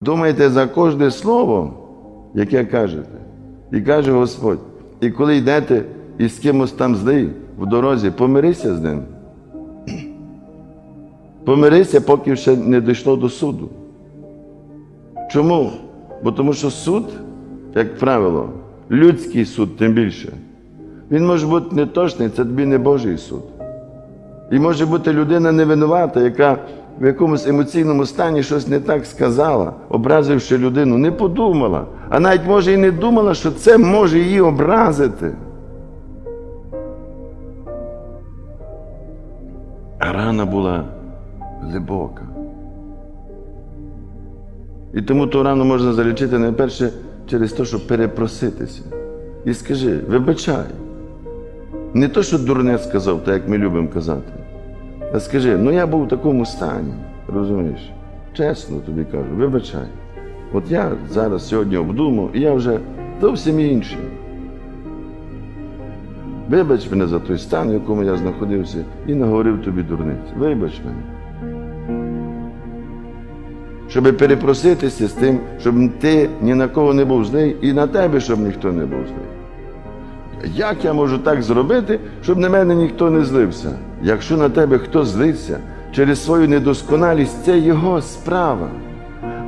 Думайте за кожне слово, яке кажете. І каже Господь. І коли йдете і з кимось там злий в дорозі, помирися з ним. Помирися, поки ще не дійшло до суду. Чому? Бо тому що суд, як правило, людський суд, тим більше, він може бути неточний, це тобі не Божий суд. І може бути людина невинувата, яка в якомусь емоційному стані щось не так сказала, образивши людину, не подумала, а навіть може і не думала, що це може її образити. А рана була глибока. І тому ту рану можна залічити найперше через те, щоб перепроситися. І скажи, вибачай. Не то, що дурне сказав, так як ми любимо казати. А скажи, ну я був в такому стані, розумієш? Чесно тобі кажу, вибачай. От я зараз сьогодні обдумав, і я вже зовсім інший. Вибач мене за той стан, в якому я знаходився, і наговорив тобі дурниць. Вибач мене. Щоб перепроситися з тим, щоб ти ні на кого не був злий, і на тебе, щоб ніхто не був злий. Як я можу так зробити, щоб на мене ніхто не злився? Якщо на тебе хто злився через свою недосконалість, це його справа.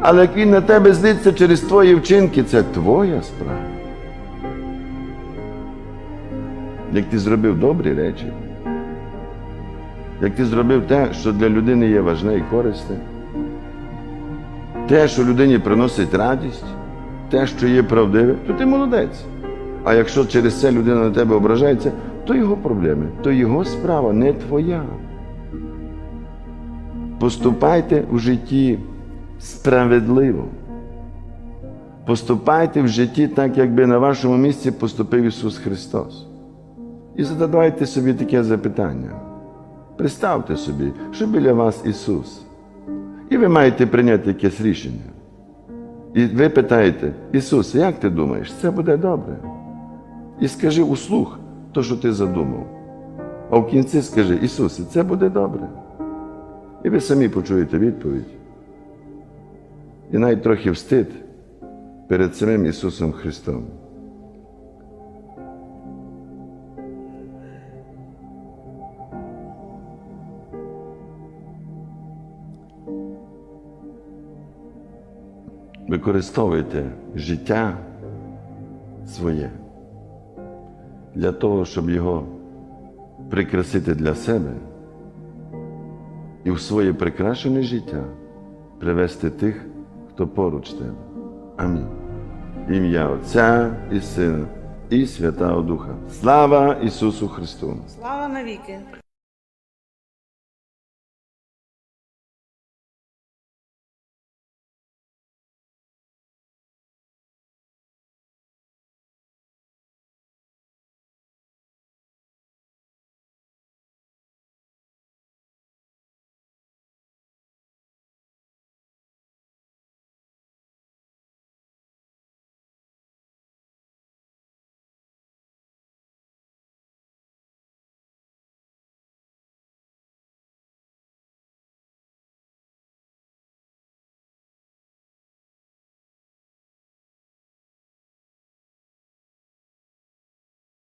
Але як він на тебе злиться через твої вчинки, це твоя справа. Як ти зробив добрі речі, як ти зробив те, що для людини є важне і корисне, те, що людині приносить радість, те, що є правдиве, то ти молодець. А якщо через це людина на тебе ображається, то його проблеми, то його справа, не твоя. Поступайте в житті справедливо. Поступайте в житті так, якби на вашому місці поступив Ісус Христос. І задавайте собі таке запитання. Представте собі, що біля вас Ісус. І ви маєте прийняти якесь рішення. І ви питаєте, Ісус, як ти думаєш, це буде добре? І скажи услух то, що ти задумав. А в кінці скажи, Ісусе, це буде добре. І ви самі почуєте відповідь. І навіть трохи встид перед самим Ісусом Христом. Використовуйте життя своє для того, щоб його прикрасити для себе і в своє прикрашене життя привести тих, хто поруч тебе. Амінь. Ім'я Отця і Сина, і Святого Духа. Слава Ісусу Христу! Слава навіки!